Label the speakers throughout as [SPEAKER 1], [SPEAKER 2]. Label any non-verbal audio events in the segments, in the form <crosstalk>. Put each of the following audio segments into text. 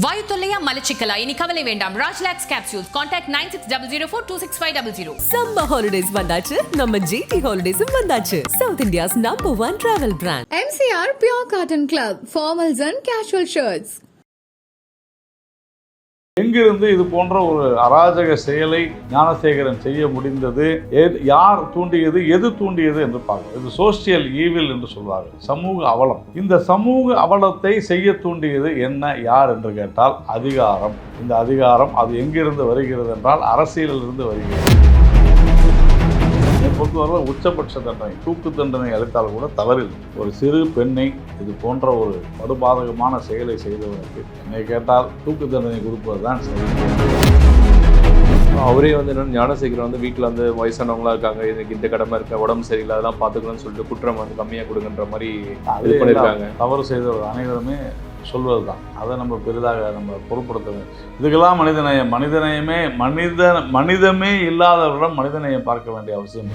[SPEAKER 1] வாயு தொல்லையா மலச்சிக்கலா? இனி கவலை வேண்டாம். Rajlax capsules contact nine six double zero four two six five double zero
[SPEAKER 2] summer holidays வந்தாச்சு. நம்ம ஜிடி ஹாலிடேஸும் வந்தாச்சு. South India's number one travel brand
[SPEAKER 3] MCR Pure Cotton Club, formals and casual shirts.
[SPEAKER 4] எங்கிருந்து இது போன்ற ஒரு அராஜக செயலை ஞானசேகரன் செய்ய முடிந்தது? எது- யார் தூண்டியது எது தூண்டியது என்று பார்க்கணும் இது சோசியல் ஈவில் என்று சொல்வார்கள். சமூக அவலம். இந்த சமூக அவலத்தை செய்ய தூண்டியது என்ன யார் என்று கேட்டால் அதிகாரம். இந்த அதிகாரம் அது எங்கிருந்து வருகிறது என்றால் அரசியலிலிருந்து வருகிறது. பொறுத்தவரை உச்சபட்ச தண்டனை தூக்கு தண்டனை அளித்தால் கூட தவறில்லை ஒரு சிறு பெண்ணை இது போன்ற ஒரு படுபாதகமான செயலை செய்தவனுக்கு என்னை கேட்டால் தூக்கு தண்டனை கொடுப்பது தான் சரி.
[SPEAKER 5] அவரே வந்து என்னன்னா ஞானசேகரன் வந்து வீட்டில் வந்து வயசானவங்களா இருக்காங்க எனக்கு இந்த கடமை இருக்க உடம்பு சரியில்லை அதெல்லாம் பார்த்துக்கணும்னு சொல்லிட்டு குற்றம் வந்து கம்மியாக கொடுங்கன்ற மாதிரி இது பண்ணியிருக்காங்க.
[SPEAKER 4] தவறு செய்தவர் அனைவருமே சொல்வது தான் அதை நம்ம பெரிதாக நம்ம பொருட்படுத்த இதுக்கெல்லாம் மனிதநேயம். மனிதநேயமே மனித மனிதமே இல்லாதவரிடம் மனிதநேயம் பார்க்க வேண்டிய அவசியம்.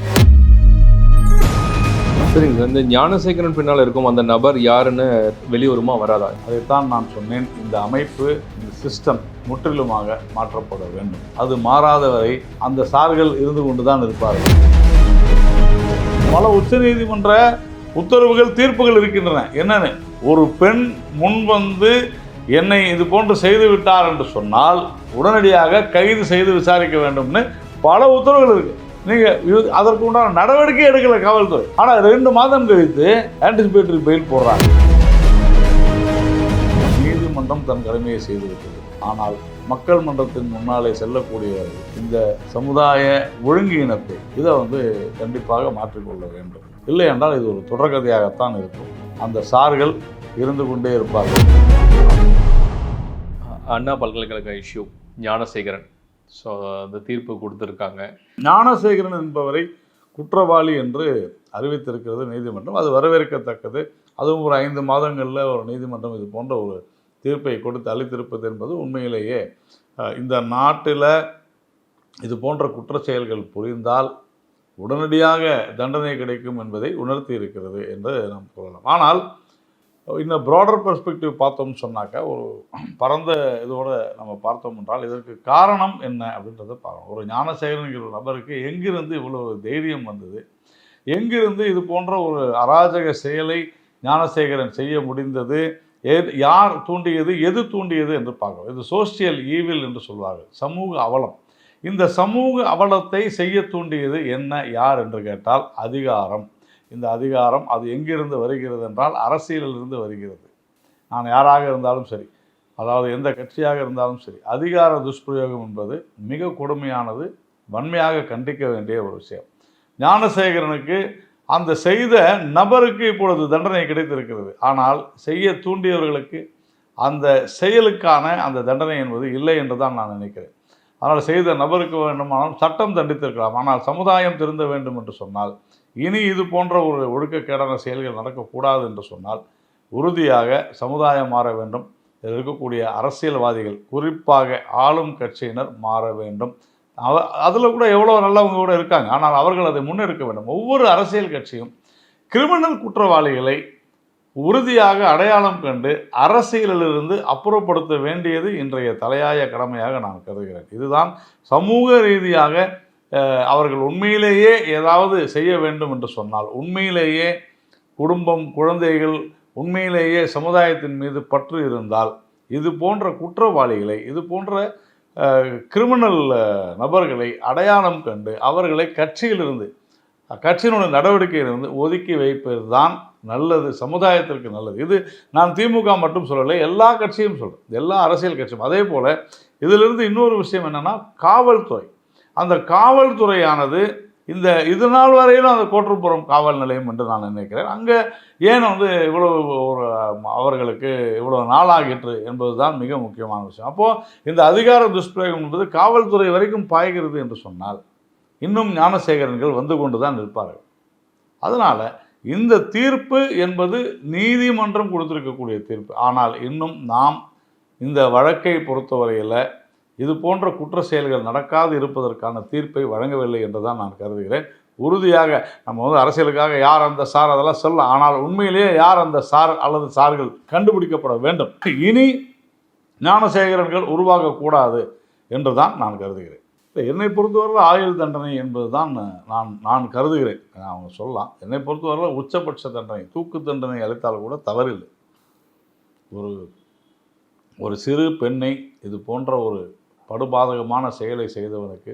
[SPEAKER 5] சரிங்க இந்த ஞானசேகரன் பின்னால் இருக்கும் அந்த நபர் யாருன்னு வெளிவருமா வராதா?
[SPEAKER 4] அதைத்தான் நான் சொன்னேன். இந்த அமைப்பு இந்த சிஸ்டம் முற்றிலுமாக மாற்றப்பட வேண்டும். அது மாறாத வரை அந்த சார்கள் இருந்து கொண்டு தான் இருப்பார்கள். பல உச்சநீதிமன்ற உத்தரவுகள் தீர்ப்புகள் இருக்கின்றன. என்னன்னு? ஒரு பெண் முன் வந்து என்னை இது போன்று செய்து விட்டார் என்று சொன்னால் உடனடியாக கைது செய்து விசாரிக்க வேண்டும்னு பல உத்தரவுகள் இருக்கு. நீங்க இது- அதற்கு உண்டான நடவடிக்கை எடுக்கல காவல்துறை. ஆனால் ரெண்டு மாதம் கழித்து ஆன்டிசிபேட்டரி பெயில் போடுறாங்க. நீதிமன்றம் தன் கடமையை செய்துவிட்டது ஆனால் மக்கள் மன்றத்தின் முன்னாலே செல்லக்கூடிய இந்த சமுதாய ஒழுங்கீனத்தை இதை வந்து கண்டிப்பாக மாற்றிக்கொள்ள வேண்டும். இல்லை என்றால் இது ஒரு தொடர்கதையாகத்தான் இருக்கும். அந்த சார்கள் இருந்து கொண்டே இருப்பார்கள்.
[SPEAKER 5] அண்ணா பல்கலைக்கழக இஷ்யூ ஞானசேகரன். ஸோ அந்த தீர்ப்பு கொடுத்துருக்காங்க.
[SPEAKER 4] ஞானசேகரன் என்பவரை குற்றவாளி என்று அறிவித்திருக்கிறது நீதிமன்றம். அது வரவேற்கத்தக்கது. அதுவும் ஒரு ஐந்து மாதங்களில் ஒரு நீதிமன்றம் இது போன்ற ஒரு தீர்ப்பை கொடுத்து அளித்திருப்பது என்பது உண்மையிலேயே இந்த நாட்டில் இது போன்ற குற்றச் செயல்கள் புரிந்தால் உடனடியாக தண்டனை கிடைக்கும் என்பதை உணர்த்தி இருக்கிறது என்று நாம் சொல்லலாம் ஆனால் இன்னும் ப்ராடர் பெர்ஸ்பெக்டிவ் பார்த்தோம்னு சொன்னாக்கா ஒரு பரந்த இதோட நம்ம பார்த்தோம் என்றால் இதற்கு காரணம் என்ன அப்படின்றத பார்க்கணும். ஒரு ஞானசேகரன்கிற நபருக்கு எங்கிருந்து இவ்வளவு தைரியம் வந்தது? எங்கிருந்து இது போன்ற ஒரு அராஜக செயலை ஞானசேகரன் செய்ய முடிந்தது? எது யார் தூண்டியது? எது தூண்டியது என்று பார்க்கணும். இது சோசியல் ஈவில் என்று சொல்வார்கள். சமூக அவலம். இந்த சமூக அவலத்தை செய்ய தூண்டியது என்ன யார் என்று கேட்டால் அதிகாரம். இந்த அதிகாரம் அது எங்கிருந்து வருகிறது என்றால் அரசியலிலிருந்து வருகிறது. நான் யாராக இருந்தாலும் சரி அதாவது எந்த கட்சியாக இருந்தாலும் சரி அதிகார துஷ்பிரயோகம் என்பது மிக கொடுமையானது வன்மையாக கண்டிக்க வேண்டிய ஒரு விஷயம். ஞானசேகரனுக்கு அந்த செய்த நபருக்கு இப்பொழுது தண்டனை கிடைத்திருக்கிறது. ஆனால் செய்ய தூண்டியவர்களுக்கு அந்த செயலுக்கான அந்த தண்டனை என்பது இல்லை என்று தான் நான் நினைக்கிறேன். அதனால் செய்த நபருக்கு வேண்டுமானாலும் சட்டம் தண்டித்திருக்கலாம். ஆனால் சமுதாயம் திருந்த வேண்டும் என்று சொன்னால் இனி இது போன்ற ஒரு ஒழுக்கக்கேடான செயல்கள் நடக்கக்கூடாது என்று சொன்னால் உறுதியாக சமுதாயம் மாற வேண்டும். இதில் இருக்கக்கூடிய அரசியல்வாதிகள் குறிப்பாக ஆளும் கட்சியினர் மாற வேண்டும். அவ அதில் கூட எவ்வளோ நல்லவங்க கூட இருக்காங்க. ஆனால் அவர்கள் அதை முன்னெடுக்க வேண்டும். ஒவ்வொரு அரசியல் கட்சியும் கிரிமினல் குற்றவாளிகளை உறுதியாக அடையாளம் கண்டு அரசியலிலிருந்து அப்புறப்படுத்த வேண்டியது இன்றைய தலையாய கடமையாக நான் கருதுகிறேன். இதுதான் சமூக ரீதியாக அவர்கள் உண்மையிலேயே ஏதாவது செய்ய வேண்டும் என்று சொன்னால் உண்மையிலேயே குடும்பம் குழந்தைகள் உண்மையிலேயே சமுதாயத்தின் மீது பற்று இருந்தால் இது போன்ற குற்றவாளிகளை இது போன்ற கிரிமினல் நபர்களை அடையாளம் கண்டு அவர்களை கட்சியிலிருந்து கட்சியினுடைய நடவடிக்கையிலிருந்து ஒதுக்கி வைப்பது தான் நல்லது சமுதாயத்திற்கு நல்லது. இது நான் திமுக மட்டும் சொல்லலை எல்லா கட்சியும் சொல்கிறேன் எல்லா அரசியல் கட்சியும். அதே போல் இதிலிருந்து இன்னொரு விஷயம் என்னென்னா காவல்துறை. அந்த காவல்துறையானது இந்த இது நாள் வரையிலும் அந்த கோற்றுப்புறம் காவல் நிலையம் என்று நான் நினைக்கிறேன். அங்கே ஏன் வந்து இவ்வளவு ஒரு அவர்களுக்கு இவ்வளவு நாளாகிற்று என்பது தான் மிக முக்கியமான விஷயம். அப்போது இந்த அதிகார துஷ்பிரயோகம் என்பது காவல்துறை வரைக்கும் பாய்கிறது என்று சொன்னால் இன்னும் ஞானசேகரன்கள் வந்து கொண்டு தான் நிற்பார்கள். அதனால் இந்த தீர்ப்பு என்பது நீதிமன்றம் கொடுத்திருக்கக்கூடிய தீர்ப்பு. ஆனால் இன்னும் நாம் இந்த வழக்கை பொறுத்தவரையில் இது போன்ற குற்ற செயல்கள் நடக்காது இருப்பதற்கான தீர்ப்பை வழங்கவில்லை என்று தான் நான் கருதுகிறேன். உறுதியாக நம்ம வந்து அரசியலுக்காக யார் அந்த சார் அதெல்லாம் சொல்லலாம் ஆனால் உண்மையிலேயே யார் அந்த சார் அல்லது சார்கள் கண்டுபிடிக்கப்பட வேண்டும். இனி ஞானசேகரன்கள் உருவாகக்கூடாது என்று தான் நான் கருதுகிறேன். இல்லை, என்னை பொறுத்தவரையில் ஆயுள் தண்டனை என்பது தான் நான் நான் கருதுகிறேன். அவங்க சொல்லலாம். என்னை பொறுத்தவரையில் உச்சபட்ச தண்டனை தூக்கு தண்டனை அளித்தால் கூட தவறில்லை. ஒரு ஒரு சிறு பெண்ணை இது போன்ற ஒரு படுபாதகமான செயலை செய்தவனுக்கு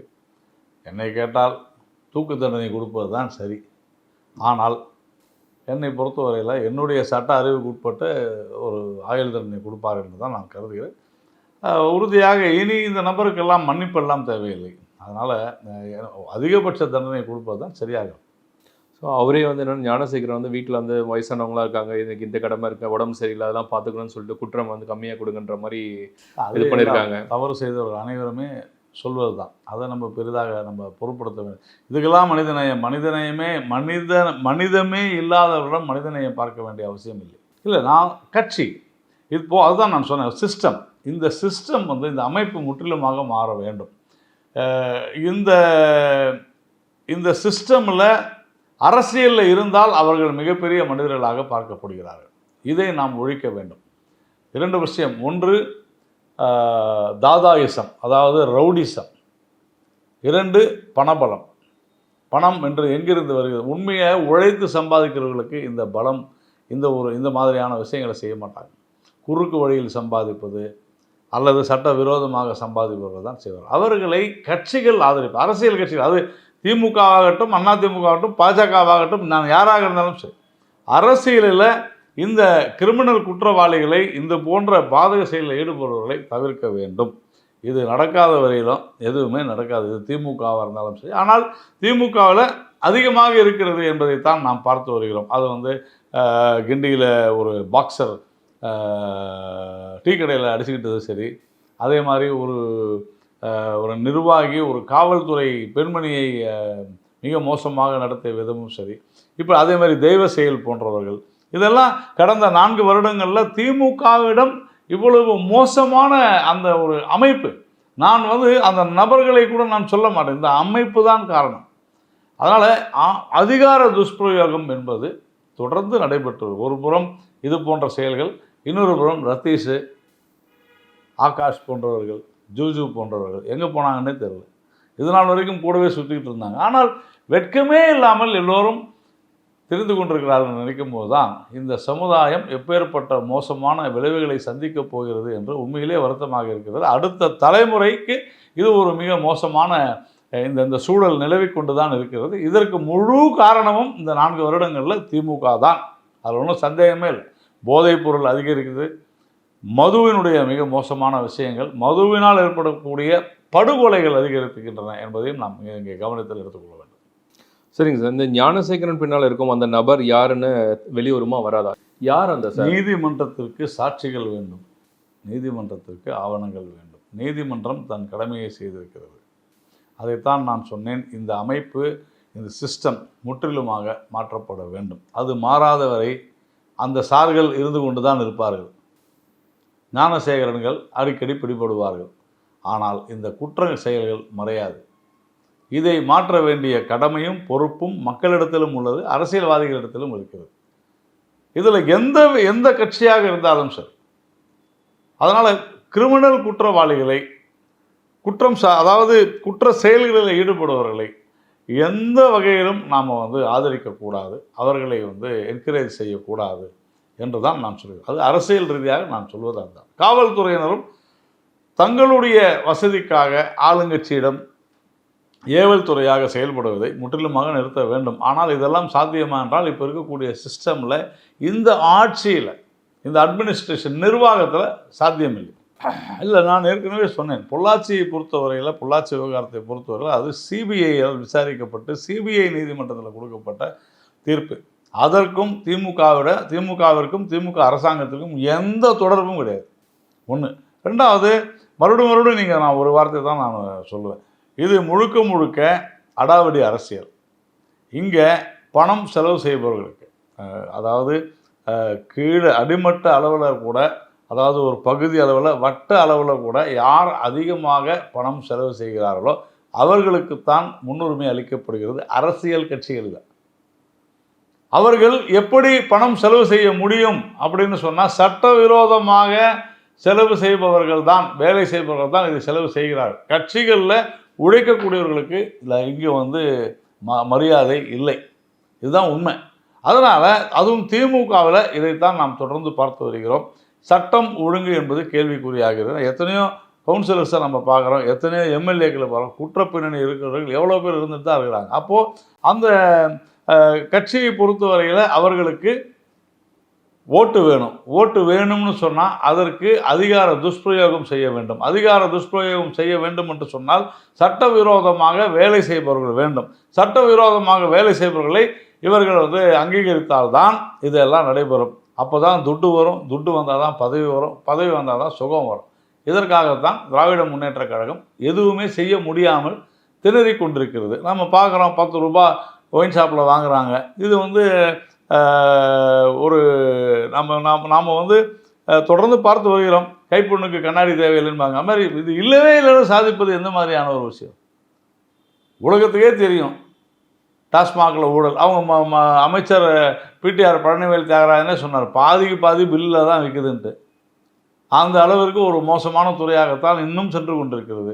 [SPEAKER 4] என்னை கேட்டால் தூக்கு தண்டனை கொடுப்பது தான் சரி. ஆனால் என்னை பொறுத்தவரையில் என்னுடைய சட்ட அறிவுக்கு உட்பட்டு ஒரு ஆயுள் தண்டனை கொடுப்பார் என்று தான் நான் கருதுகிறேன். உறுதியாக இனி இந்த நபருக்கெல்லாம் மன்னிப்பெல்லாம் தேவையில்லை. அதனால் அதிகபட்ச தண்டனை கொடுப்பது தான் சரியாகும்.
[SPEAKER 5] ஸோ அவரே வந்து என்னன்னா ஞானசேகரன் வந்து வீட்டில் வந்து வயசானவங்களா இருக்காங்க எனக்கு இந்த கடமை இருக்கு உடம்பு சரியில்லை அதெல்லாம் பார்த்துக்கணும்னு சொல்லிட்டு குற்றம் வந்து கம்மியாக கொடுங்கன்ற மாதிரி இது பண்ணியிருக்காங்க.
[SPEAKER 4] தவறு செய்தவர்கள் அனைவருமே சொல்வது தான். அதை நம்ம பெரிதாக நம்ம பொருட்படுத்த வேண்டும் இதுக்கெல்லாம் மனிதநேயம் மனிதநேயமே மனித மனிதமே இல்லாதவரிடம் மனிதநேயம் பார்க்க வேண்டிய அவசியம் இல்லை. இல்லை நான் கட்சி இப்போ அதுதான் நான் சொன்னேன் சிஸ்டம் இந்த சிஸ்டம் வந்து இந்த அமைப்பு முற்றிலுமாக மாற வேண்டும். இந்த இந்த சிஸ்டமில் அரசியலில் இருந்தால் அவர்கள் மிகப்பெரிய மனிதர்களாக பார்க்கப்படுகிறார்கள். இதை நாம் ஒழிக்க வேண்டும். இரண்டு விஷயம். ஒன்று தாதாயிசம் அதாவது ரவுடிசம். இரண்டு பணபலம். பணம் என்று எங்கிருந்து வருகிறது? உண்மையை உழைத்து சம்பாதிக்கிறவர்களுக்கு இந்த பலம் இந்த ஒரு இந்த மாதிரியான விஷயங்களை செய்ய மாட்டாங்க. குறுக்கு வழியில் சம்பாதிப்பது அல்லது சட்ட விரோதமாக சம்பாதிப்பவர்கள் தான் செய்வார் அவர்களை கட்சிகள் ஆதரிப்பு அரசியல் கட்சிகள் அது திமுக ஆகட்டும் அண்ணா திமுக ஆகட்டும் பாஜகவாகட்டும் நான் யாராக இருந்தாலும் சரி. அரசியலில் இந்த கிரிமினல் குற்றவாளிகளை இந்த போன்ற பாதக செயலில் ஈடுபடுபவர்களை தவிர்க்க வேண்டும். இது நடக்காத வரையிலும் எதுவுமே நடக்காது. இது திமுகவாக இருந்தாலும் சரி. ஆனால் திமுகவில் அதிகமாக இருக்கிறது என்பதைத்தான் நாம் பார்த்து வருகிறோம். அது வந்து கிண்டியில் ஒரு பாக்ஸர் டீ கடையில் அடிச்சுக்கிட்டது சரி. அதே மாதிரி ஒரு ஒரு நிர்வாகி ஒரு காவல்துறை பெண்மணியை மிக மோசமாக நடத்திய விதமும் சரி. இப்போ அதே மாதிரி தெய்வ செயல் போன்றவர்கள். இதெல்லாம் கடந்த நான்கு வருடங்களில் திமுகவிடம் இவ்வளவு மோசமான அந்த ஒரு அமைப்பு. நான் வந்து அந்த நபர்களை கூட நான் சொல்ல மாட்டேன். இந்த அமைப்பு தான் காரணம். அதனால் அதிகார துஷ்பிரயோகம் என்பது தொடர்ந்து நடைபெற்று ஒரு புறம் இது போன்ற செயல்கள் இன்னொரு புறம் ரத்தீஷு ஆகாஷ் போன்றவர்கள் ஜூஜு போன்றவர்கள் எங்கே போனாங்கன்னே தெரியல. இது நாள் வரைக்கும் கூடவே சுற்றிக்கிட்டு இருந்தாங்க. ஆனால் வெட்கமே இல்லாமல் எல்லோரும் தெரிந்து கொண்டிருக்கிறார்கள் நினைக்கும் போது தான் இந்த சமுதாயம் எப்பேற்பட்ட மோசமான விளைவுகளை சந்திக்கப் போகிறது என்று உண்மையிலே வருத்தமாக இருக்கிறது. அடுத்த தலைமுறைக்கு இது ஒரு மிக மோசமான இந்த இந்த சூழல் நிலவி கொண்டு தான் இருக்கிறது. இதற்கு முழு காரணமும் இந்த நான்கு வருடங்களில் திமுக தான். அதில் ஒன்றும் சந்தேகமே இல்லை. போதைப் பொருள் அதிகரிக்குது. மதுவினுடைய மிக மோசமான விஷயங்கள் மதுவினால் ஏற்படக்கூடிய படுகொலைகள் அதிகரிக்கின்றன என்பதையும் நாம் இங்கே- கவனத்தில் எடுத்துக்கொள்ள வேண்டும்.
[SPEAKER 5] சரிங்க சார். இந்த ஞானசேகரன் பின்னால் இருக்கும் அந்த நபர் யாருன்னு வெளியுறமா வராதா? யார் அந்த
[SPEAKER 4] நீதிமன்றத்திற்கு சாட்சிகள் வேண்டும். நீதிமன்றத்திற்கு ஆவணங்கள் வேண்டும். நீதிமன்றம் தன் கடமையை செய்திருக்கிறது. அதைத்தான் நான் சொன்னேன். இந்த அமைப்பு இந்த சிஸ்டம் முற்றிலுமாக மாற்றப்பட வேண்டும். அது மாறாத வரை அந்த சார்கள் இருந்து கொண்டு தான் இருப்பார்கள். ஞானசேகரன்கள் அடிக்கடி பிடிபடுவார்கள். ஆனால் இந்த குற்ற செயல்கள் மறையாது. இதை மாற்ற வேண்டிய கடமையும் பொறுப்பும் மக்களிடத்திலும் உள்ளது அரசியல்வாதிகளிடத்திலும் இருக்கிறது. இதில் எந்த எந்த கட்சியாக இருந்தாலும் சரி அதனால் கிரிமினல் குற்றவாளிகளை குற்றம் சா அதாவது குற்ற செயல்களில் ஈடுபடுபவர்களை எந்த வகையிலும் நாம் வந்து ஆதரிக்கக்கூடாது அவர்களை வந்து என்கரேஜ் செய்யக்கூடாது என்று தான் நான் சொல்கிறேன் அது அரசியல் ரீதியாக நான் சொல்வது அதுதான். காவல்துறையினரும் தங்களுடைய வசதிக்காக ஆளுங்கட்சியிடம் ஏவல் துறையாக செயல்படுவதை முற்றிலுமாக நிறுத்த வேண்டும். ஆனால் இதெல்லாம் சாத்தியமா என்றால் இப்போ இருக்கக்கூடிய சிஸ்டமில் இந்த ஆட்சியில் இந்த அட்மினிஸ்ட்ரேஷன் நிர்வாகத்தில் சாத்தியமில்லை. <laughs> இல்லை நான் ஏற்கனவே சொன்னேன். பொள்ளாச்சியை பொறுத்தவரையில் பொள்ளாச்சி விவகாரத்தை பொறுத்தவரையில் அது சிபிஐயால் விசாரிக்கப்பட்டு சிபிஐ நீதிமன்றத்தில் கொடுக்கப்பட்ட தீர்ப்பு. அதற்கும் திமுகவிட திமுகவிற்கும் திமுக அரசாங்கத்திற்கும் எந்த தொடர்பும் கிடையாது. ஒன்று ரெண்டாவது மறுபடியும் மறுபடியும் நீங்கள் நான் ஒரு வார்த்தை தான் நான் சொல்லுவேன். இது முழுக்க முழுக்க அடாவடி அரசியல். இங்கே பணம் செலவு செய்பவர்களுக்கு அதாவது கீழே அடிமட்ட அளவில் கூட அதாவது ஒரு பகுதி அளவில் வட்ட அளவில் கூட யார் அதிகமாக பணம் செலவு செய்கிறார்களோ அவர்களுக்குத்தான் முன்னுரிமை அளிக்கப்படுகிறது அரசியல் கட்சிகளில். அவர்கள் எப்படி பணம் செலவு செய்ய முடியும் அப்படின்னு சொன்னால் சட்டவிரோதமாக செலவு செய்பவர்கள் தான் வேலை செய்பவர்கள் தான் இதை செலவு செய்கிறார்கள். கட்சிகளில் உழைக்கக்கூடியவர்களுக்கு இதில் இங்கே வந்து ம மரியாதை இல்லை. இதுதான் உண்மை. அதனால் அதுவும் திமுகவில் இதைத்தான் நாம் தொடர்ந்து பார்த்து வருகிறோம். சட்டம் ஒழுங்கு என்பது கேள்விக்குறியாகிறது. எத்தனையோ கவுன்சிலர்ஸை நம்ம பார்க்குறோம். எத்தனையோ எம்எல்ஏக்களை பார்க்குறோம் குற்றப்பின்னணி இருக்கிறவர்கள் எவ்வளோ பேர் இருந்துட்டு தான் இருக்கிறாங்க. அப்போது அந்த கட்சியை பொறுத்தவரையில் அவர்களுக்கு ஓட்டு வேணும். ஓட்டு வேணும்னு சொன்னால் அதற்கு அதிகார துஷ்பிரயோகம் செய்ய வேண்டும். அதிகார துஷ்பிரயோகம் செய்ய வேண்டும் என்று சொன்னால் சட்டவிரோதமாக வேலை செய்பவர்கள் வேண்டும். சட்டவிரோதமாக வேலை செய்பவர்களை இவர்கள் வந்து அங்கீகரித்தால்தான் இதெல்லாம் நடைபெறும். அப்போ தான் துட்டு வரும் துட்டு வந்தால் தான் பதவி வரும் பதவி வந்தால் தான் சுகம் வரும். இதற்காகத்தான் திராவிட முன்னேற்றக் கழகம் எதுவுமே செய்ய முடியாமல் திணறிக் கொண்டிருக்கிறது. நம்ம பார்க்குறோம் பத்து ரூபா ஒயின் ஷாப்பில் வாங்குறாங்க. இது வந்து ஒரு நம்ம நாம் நாம் வந்து தொடர்ந்து பார்த்து வருகிறோம். கைப்பொண்ணுக்கு கண்ணாடி தேவையில்லைன்பாங்க அது மாதிரி இது இல்லவே இல்லைன்னு சாதிப்பது எந்த மாதிரியான ஒரு விஷயம்? உலகத்துக்கே தெரியும். டாஸ்மாகில் ஊழல். அவங்க ம ம அமைச்சர் பிடிஆர் பழனிவேல் தியாகராஜனே சொன்னார் பாதிக்கு பாதி பில்லில் தான் விற்குதுன்ட்டு. அந்த அளவிற்கு ஒரு மோசமான துறையாகத்தான் இன்னும் சென்று கொண்டிருக்கிறது.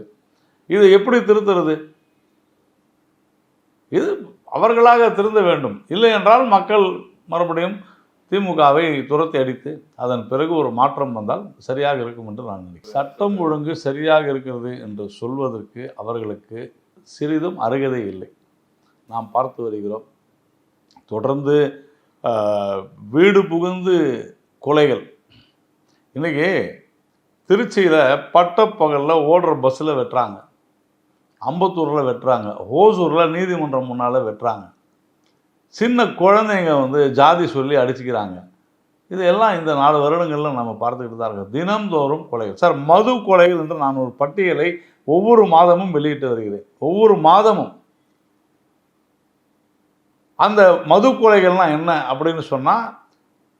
[SPEAKER 4] இது எப்படி திருத்துறது? இது அவர்களாக திருந்த வேண்டும். இல்லை என்றால் மக்கள் மறுபடியும் திமுகவை துரத்தி அடித்து அதன் பிறகு ஒரு மாற்றம் வந்தால் சரியாக இருக்கும் என்று நான் நினைக்கிறேன். சட்டம் ஒழுங்கு சரியாக இருக்கிறது என்று சொல்வதற்கு அவர்களுக்கு சிறிதும் அருகதை இல்லை. நாம் பார்த்து வருகிறோம். தொடர்ந்து வீடு புகுந்து கொலைகள். இன்றைக்கி திருச்சியில் பட்டப்பகலில் ஓடுற பஸ்ஸில் வெட்டுறாங்க. அம்பத்தூரில் வெட்டுறாங்க. ஓசூரில் நீதிமன்றம் முன்னால் வெட்டுறாங்க. சின்ன குழந்தைங்க வந்து ஜாதி சொல்லி அடிச்சுக்கிறாங்க. இதெல்லாம் இந்த நாலு வருடங்களில் நம்ம பார்த்துக்கிட்டு தான் இருக்கோம். தினம்தோறும் கொலைகள். சார் மது கொலைகள் என்று நான் ஒரு பட்டியலை ஒவ்வொரு மாதமும் வெளியிட்டு வருகிறேன். ஒவ்வொரு மாதமும் அந்த மது கொலைகள்லாம் என்ன அப்படின்னு சொன்னால்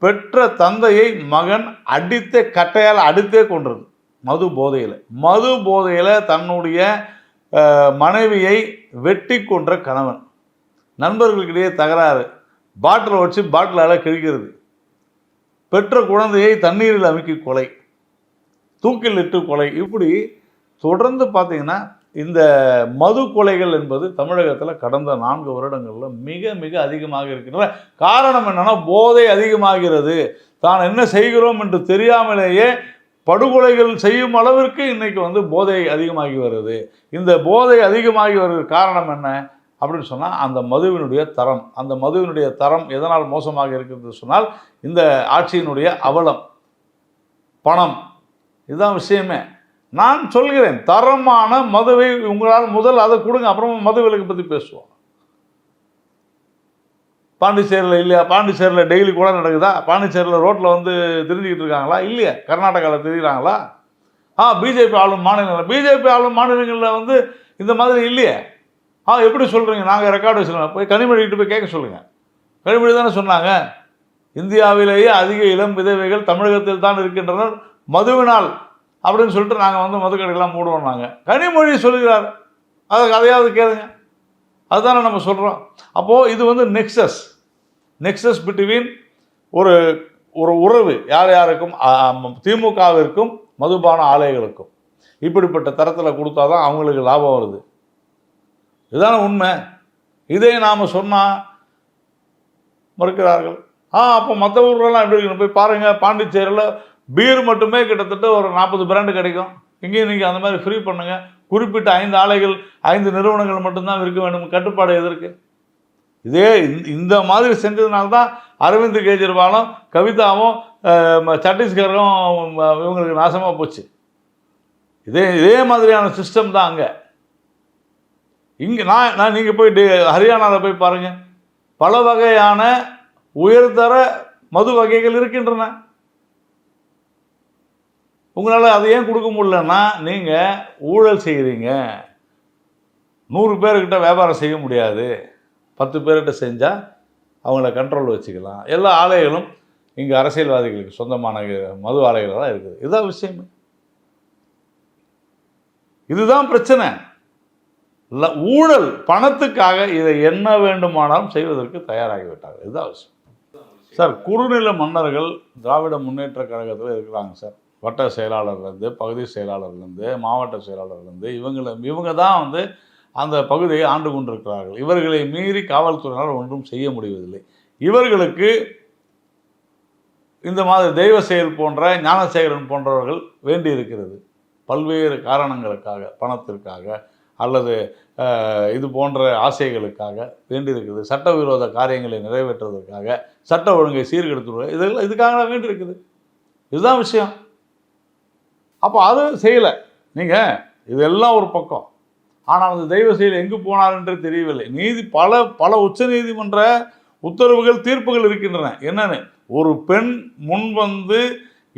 [SPEAKER 4] பெற்ற தந்தையை மகன் அடித்தே கட்டையால் அடித்தே கொன்றது. மது போதையில். மது போதையில் தன்னுடைய மனைவியை வெட்டி கொன்ற கணவன். நண்பர்களுக்கிடையே தகராறு. பாட்டிலை வச்சு பாட்டிலால் கிழிக்கிறது. பெற்ற குழந்தையை தண்ணீரில் அமுக்கி கொலை. தூக்கில் இட்டு கொலை. இப்படி தொடர்ந்து பார்த்தீங்கன்னா இந்த மது கொலைகள் என்பது தமிழகத்தில் கடந்த நான்கு வருடங்களில் மிக மிக அதிகமாக இருக்கின்றன. காரணம் என்னென்னா போதை அதிகமாகிறது. தான் என்ன செய்கிறோம் என்று தெரியாமலேயே படுகொலைகள் செய்யும் அளவிற்கு இன்றைக்கு வந்து போதை அதிகமாகி வருது. இந்த போதை அதிகமாகி வருகிற காரணம் என்ன? அப்படின்னு சொன்னால் அந்த மதுவினுடைய தரம். அந்த மதுவினுடைய தரம் எதனால் மோசமாக இருக்கிறது சொன்னால் இந்த ஆட்சியினுடைய அவலம் பணம். இதுதான் விஷயமே. நான் சொல்கிறேன் தரமான மதுவை உங்களால் முதல் அதை கொடுங்க அப்புறமா மது விலக்கு பற்றி பேசுவோம். பாண்டிச்சேரியில் இல்லையா? பாண்டிச்சேரியில் டெய்லி கூட நடக்குதா? பாண்டிச்சேரியில் ரோட்டில் வந்து தெரிஞ்சுக்கிட்டு இருக்காங்களா? இல்லையா? கர்நாடகாவில் தெரியுறாங்களா? ஆ பிஜேபி ஆளும் மாநிலங்கள் பிஜேபி ஆளும் மாநிலங்களில் வந்து இந்த மாதிரி இல்லையே? ஆ எப்படி சொல்கிறீங்க நாங்கள் ரெக்கார்டு வச்சுருக்கோம். போய் கனிமொழிகிட்ட போய் கேட்க சொல்லுங்கள் கனிமொழி தானே சொன்னாங்க. இந்தியாவிலேயே அதிக இளம் விதவைகள் தமிழகத்தில் தான் இருக்கின்றனர். மதுவினால் அப்படின்னு சொல்லிட்டு நாங்கள் வந்து மதுக்கடைகள்லாம் மூடுவோம் நாங்கள் கனிமொழி சொல்கிறார் அதை கதையாவது கேளுங்க. அதுதானே நம்ம சொல்கிறோம் அப்போது இது வந்து நெக்ஸஸ் நெக்ஸஸ் பிட்வீன் ஒரு ஒரு உறவு. யார் யாருக்கும் திமுகவிற்கும் மதுபான ஆலைகளுக்கும். இப்படிப்பட்ட தரத்தில் கொடுத்தா தான் அவங்களுக்கு லாபம் வருது. இதுதானே உண்மை. இதே நாம் சொன்னால் மறுக்கிறார்கள். ஆ அப்போ மற்ற ஊர்லலாம் எப்படி இருக்கணும் போய் பாருங்கள் பாண்டிச்சேரியில் பீர் மட்டுமே கிட்டத்தட்ட ஒரு நாற்பது பிராண்டு கிடைக்கும். இங்கேயும் நீங்கள் அந்த மாதிரி ஃப்ரீ பண்ணுங்கள் குறிப்பிட்ட ஐந்து ஆலைகள் ஐந்து நிறுவனங்கள் மட்டும்தான் இருக்க வேண்டும். கட்டுப்பாடு எதற்கு இதே இந்த- இந்த மாதிரி செஞ்சதுனால தான் அரவிந்த் கெஜ்ரிவாலும் கவிதாவும் சட்டீஸ்கரும் சத்தீஸ்கரும் இவங்களுக்கு நாசமாக போச்சு. இதே இதே மாதிரியான சிஸ்டம் தான் அங்கே. இங்கே நான் நான் நீங்கள் போய் டே ஹரியானாவில் போய் பாருங்கள் பல வகையான உயர்தர மது வகைகள் இருக்கின்றன. உங்களால் அதை ஏன் கொடுக்க முடியலன்னா நீங்கள் ஊழல் செய்கிறீங்க நூறு பேர்கிட்ட வியாபாரம் செய்ய முடியாது. பத்து பேர்கிட்ட செஞ்சால் அவங்கள கண்ட்ரோல் வச்சுக்கலாம். எல்லா ஆலைகளும் இங்கே அரசியல்வாதிகளுக்கு சொந்தமான மது ஆலைகள் தான் இருக்குது. இதுதான் விஷயமே. இதுதான் பிரச்சனை. இல்லை ஊழல் பணத்துக்காக இதை என்ன வேண்டுமானாலும் செய்வதற்கு தயாராகிவிட்டார்கள். இதுதான் விஷயம். சார் குறுநில மன்னர்கள் திராவிட முன்னேற்ற கழகத்தில் இருக்கிறாங்க சார். வட்ட செயலாளர்லேருந்து பகுதி செயலாளர்லேருந்து மாவட்ட செயலாளர்லேருந்து இவங்களை இவங்க தான் வந்து அந்த பகுதியை ஆண்டு கொண்டிருக்கிறார்கள். இவர்களை மீறி காவல்துறையினர் ஒன்றும் செய்ய முடிவதில்லை. இவர்களுக்கு இந்த மாதிரி தெய்வ செயல் போன்ற ஞானசேகரன் போன்றவர்கள் வேண்டி இருக்கிறது. பல்வேறு காரணங்களுக்காக பணத்திற்காக அல்லது இது போன்ற ஆசைகளுக்காக வேண்டியிருக்குது சட்டவிரோத காரியங்களை நிறைவேற்றுவதற்காக சட்ட ஒழுங்கை சீர்கெடுத்துடுவது இதெல்லாம் இதுக்காக வேண்டியிருக்குது இதுதான் விஷயம். அப்போ அது செய்யலை. நீங்கள் இதெல்லாம் ஒரு பக்கம். ஆனால் அந்த தெய்வ செயல் எங்கு போனார் என்று தெரியவில்லை. நீதி பல பல உச்ச நீதிமன்ற உத்தரவுகள் தீர்ப்புகள் இருக்கின்றன. என்னென்னு? ஒரு பெண் முன் வந்து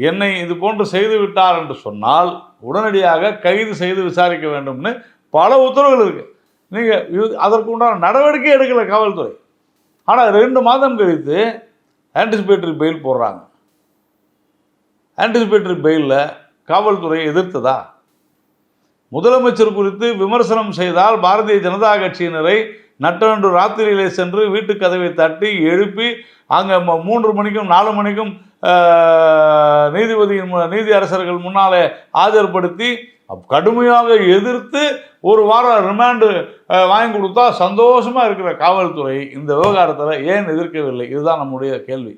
[SPEAKER 4] என்னை இது போன்று செய்து விட்டார் என்று சொன்னால் உடனடியாக கைது செய்து விசாரிக்க வேண்டும்னு பல உத்தரவுகள் இருக்குது நீங்கள் இது அதற்கு உண்டான நடவடிக்கை எடுக்கலை காவல்துறை. ஆனால் ரெண்டு மாதம் கழித்து ஆன்டிசிபேட்டரி பெயில் போடுறாங்க. ஆன்டிசிபேட்டரி பெயிலில் காவல்துறையை எதிர்த்ததா? முதலமைச்சர் குறித்து விமர்சனம் செய்தால் பாரதிய ஜனதா கட்சியினரை நட்டன்று ராத்திரியிலே சென்று வீட்டு கதவை தட்டி எழுப்பி அங்கே மூன்று மணிக்கும் நாலு மணிக்கும் நீதிபதியின் நீதி அரசர்கள் முன்னாலே ஆஜர்படுத்தி கடுமையாக எதிர்த்து ஒரு வாரம் ரிமாண்டு வாங்கி கொடுத்தா சந்தோஷமாக இருக்கிற காவல்துறை இந்த விவகாரத்தில் ஏன் எதிர்க்கவில்லை? இதுதான் நம்முடைய கேள்வி.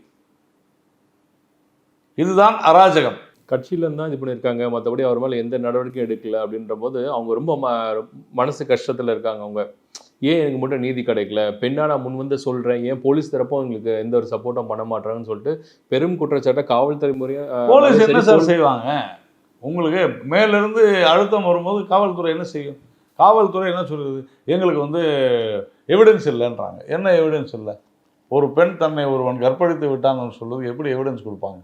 [SPEAKER 4] இதுதான் அராஜகம்.
[SPEAKER 5] கட்சியில தான் இது பண்ணியிருக்காங்க. மற்றபடி அவர் மேலே எந்த நடவடிக்கையும் எடுக்கல அப்படின்ற போது அவங்க ரொம்ப ம மனசு கஷ்டத்தில் இருக்காங்க அவங்க. ஏன் எனக்கு மட்டும் நீதி கிடைக்கல? பெண்ணா நான் முன் வந்து சொல்கிறேன் ஏன் போலீஸ் தரப்பும் எங்களுக்கு எந்த ஒரு சப்போர்ட்டும் பண்ண மாட்டாங்கன்னு சொல்லிட்டு பெரும் குற்றச்சாட்டை காவல்துறை முறையும்
[SPEAKER 4] போலீஸ் என்ன சார் செய்வாங்க? உங்களுக்கு மேலிருந்து அழுத்தம் வரும்போது காவல்துறை என்ன செய்யும்? காவல்துறை என்ன சொல்லுது? எங்களுக்கு வந்து எவிடன்ஸ் இல்லைன்றாங்க. என்ன எவிடன்ஸ் இல்லை? ஒரு பெண் தன்னை ஒருவன் கற்பழித்து விட்டான்னு சொல்லுது. எப்படி எவிடன்ஸ் கொடுப்பாங்க?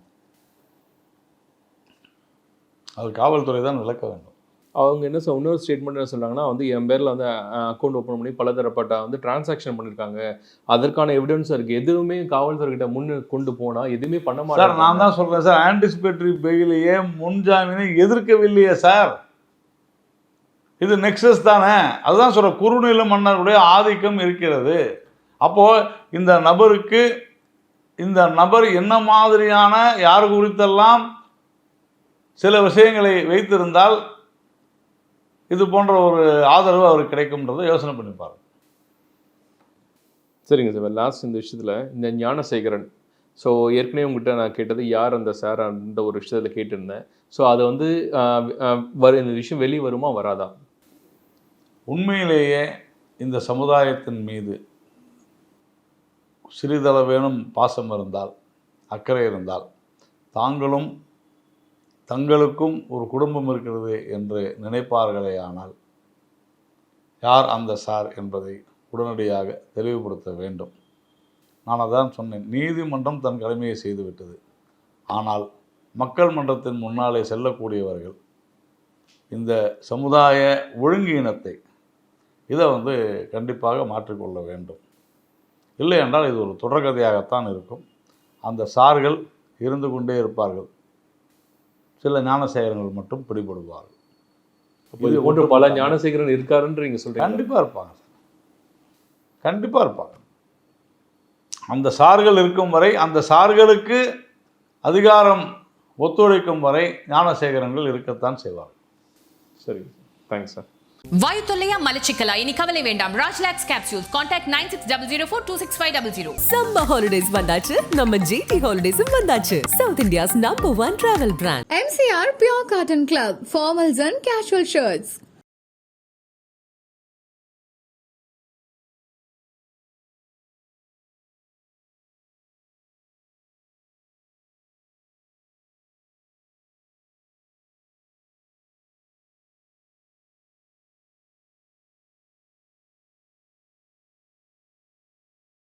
[SPEAKER 4] அது காவல்துறை தான் விளக்க வேண்டும்.
[SPEAKER 5] அவங்க என்ன சொல் இன்னொரு ஸ்டேட்மெண்ட் என்ன சொல்றாங்கன்னா வந்து என் பேரில் வந்து அக்கௌண்ட் ஓப்பன் பண்ணி பலதரப்பட்ட வந்து டிரான்சாக்ஷன் பண்ணியிருக்காங்க அதற்கான எவிடன்ஸ் இருக்கு. எதுவுமே காவல்துறை கிட்ட முன்னு கொண்டு போனா எதுவுமே பண்ண
[SPEAKER 4] சார்
[SPEAKER 5] மாட்டாங்க.
[SPEAKER 4] நான் தான் சொல்கிறேன் சார் ஆன்டிசிபேட்டரி பெயிலையே முன்ஜாமீனை எதிர்க்கவில்லையே சார் இது நெக்ஸஸ் தானே? அதுதான் சொல்ற குறுநில மன்னருடைய ஆதிக்கம் இருக்கிறது. அப்போ இந்த நபருக்கு இந்த நபர் என்ன மாதிரியான யார் குறித்தெல்லாம் சில விஷயங்களை வைத்திருந்தால் இது போன்ற ஒரு ஆதரவு அவருக்கு கிடைக்கும்ன்றதை யோசனை பண்ணி பாருங்க.
[SPEAKER 5] சரிங்க சார் லாஸ்ட் இந்த விஷயத்துல இந்த ஞானசேகரன். ஸோ ஏற்கனவே உங்ககிட்ட நான் கேட்டது யார் அந்த சார் அந்த ஒரு விஷயத்துல கேட்டிருந்தேன். ஸோ அது வந்து வரு இந்த விஷயம் வெளியே வருமா வராதா?
[SPEAKER 4] உண்மையிலேயே இந்த சமுதாயத்தின் மீது சிறிதளவேனும் பாசம் இருந்தால் அக்கறை இருந்தால் தாங்களும் தங்களுக்கும் ஒரு குடும்பம் இருக்கிறது என்று நினைப்பார்களே ஆனால் யார் அந்த சார் என்பதை உடனடியாக தெளிவுபடுத்த வேண்டும். நான் அதான் சொன்னேன் நீதிமன்றம் தன் கடமையை செய்துவிட்டது. ஆனால் மக்கள் மன்றத்தின் முன்னாலே செல்லக்கூடியவர்கள் இந்த சமுதாய ஒழுங்கீனத்தை இதை வந்து கண்டிப்பாக மாற்றிக்கொள்ள வேண்டும். இல்லை என்றால் இது ஒரு தொடர்கதையாகத்தான் இருக்கும். அந்த சார்கள் இருந்து கொண்டே இருப்பார்கள். சில ஞானசேகரங்கள் மட்டும் பிடிபடுவார்கள்.
[SPEAKER 5] அப்போ இது போன்ற பல ஞானசேகரன் இருக்காருன்னு நீங்க சொல்றீங்க
[SPEAKER 4] கண்டிப்பாக இருப்பாங்க. கண்டிப்பாக இருப்பாங்க. அந்த சார்கள் இருக்கும் வரை அந்த சார்களுக்கு அதிகாரம் ஒத்துழைக்கும் வரை ஞானசேகரங்கள் இருக்கத்தான் செய்வார்கள்.
[SPEAKER 5] சரிங்க தேங்க்ஸ் சார்
[SPEAKER 1] வாயு தொல்லையா மலச்சிக்கலா? இனி கவலை வேண்டாம். Rajlax capsules contact nine six double zero four two six five double zero
[SPEAKER 2] summer holidays வந்தாச்சு. நம்ம ஜிடி ஹாலிடேஸும் வந்தாச்சு. South India's number one travel brand
[SPEAKER 3] MCR Pure Cotton Club, formals and casual shirts.